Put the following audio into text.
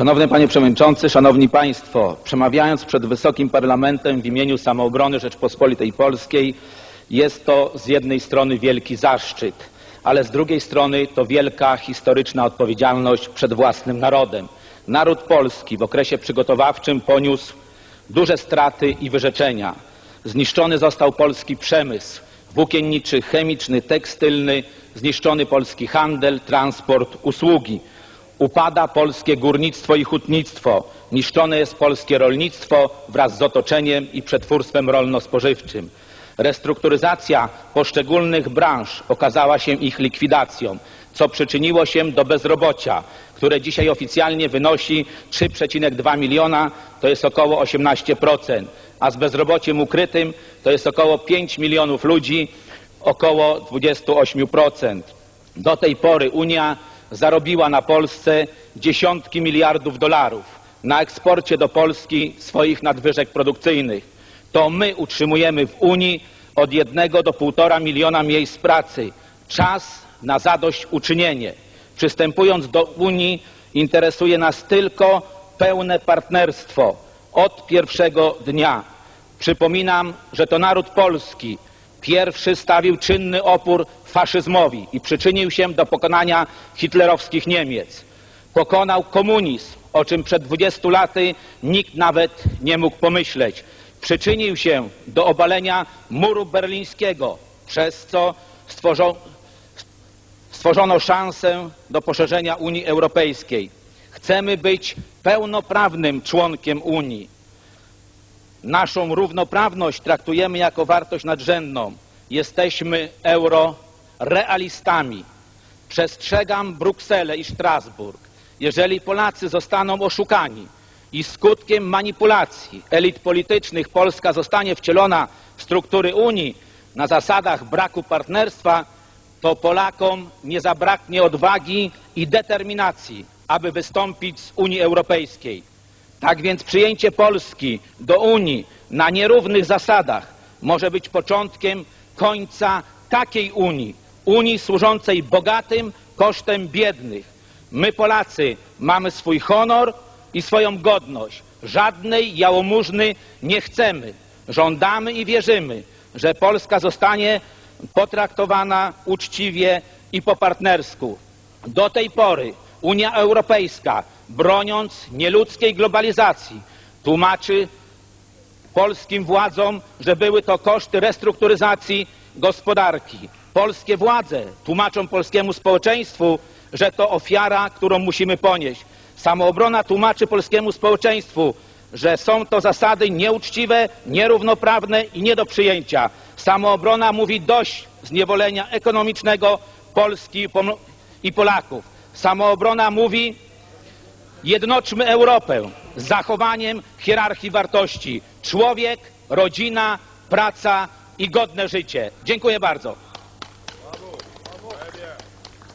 Szanowny Panie Przewodniczący, Szanowni Państwo, przemawiając przed Wysokim Parlamentem w imieniu Samoobrony Rzeczpospolitej Polskiej, jest to z jednej strony wielki zaszczyt, ale z drugiej strony to wielka historyczna odpowiedzialność przed własnym narodem. Naród polski w okresie przygotowawczym poniósł duże straty i wyrzeczenia. Zniszczony został polski przemysł włókienniczy, chemiczny, tekstylny, zniszczony polski handel, transport, usługi. Upada polskie górnictwo i hutnictwo, niszczone jest polskie rolnictwo wraz z otoczeniem i przetwórstwem rolno-spożywczym. Restrukturyzacja poszczególnych branż okazała się ich likwidacją, co przyczyniło się do bezrobocia, które dzisiaj oficjalnie wynosi 3,2 miliona, to jest około 18%, a z bezrobociem ukrytym to jest około 5 milionów ludzi, około 28%. Do tej pory Unia zarobiła na Polsce dziesiątki miliardów dolarów na eksporcie do Polski swoich nadwyżek produkcyjnych. To my utrzymujemy w Unii od jednego do półtora miliona miejsc pracy. Czas na zadośćuczynienie. Przystępując do Unii interesuje nas tylko pełne partnerstwo od pierwszego dnia. Przypominam, że to naród polski pierwszy stawił czynny opór faszyzmowi i przyczynił się do pokonania hitlerowskich Niemiec. Pokonał komunizm, o czym przed 20 laty nikt nawet nie mógł pomyśleć. Przyczynił się do obalenia muru berlińskiego, przez co stworzono, szansę do poszerzenia Unii Europejskiej. Chcemy być pełnoprawnym członkiem Unii. Naszą równoprawność traktujemy jako wartość nadrzędną. Jesteśmy eurorealistami. Przestrzegam Brukselę i Strasburg. Jeżeli Polacy zostaną oszukani i skutkiem manipulacji elit politycznych Polska zostanie wcielona w struktury Unii na zasadach braku partnerstwa, to Polakom nie zabraknie odwagi i determinacji, aby wystąpić z Unii Europejskiej. Tak więc przyjęcie Polski do Unii na nierównych zasadach może być początkiem końca takiej Unii, Unii służącej bogatym kosztem biednych. My Polacy mamy swój honor i swoją godność. Żadnej jałmużny nie chcemy. Żądamy i wierzymy, że Polska zostanie potraktowana uczciwie i po partnersku. Do tej pory Unia Europejska, broniąc nieludzkiej globalizacji, tłumaczy polskim władzom, że były to koszty restrukturyzacji gospodarki. Polskie władze tłumaczą polskiemu społeczeństwu, że to ofiara, którą musimy ponieść. Samoobrona tłumaczy polskiemu społeczeństwu, że są to zasady nieuczciwe, nierównoprawne i nie do przyjęcia. Samoobrona mówi dość zniewolenia ekonomicznego Polski i Polaków. Samoobrona mówi jednoczmy Europę z zachowaniem hierarchii wartości. Człowiek, rodzina, praca i godne życie. Dziękuję bardzo.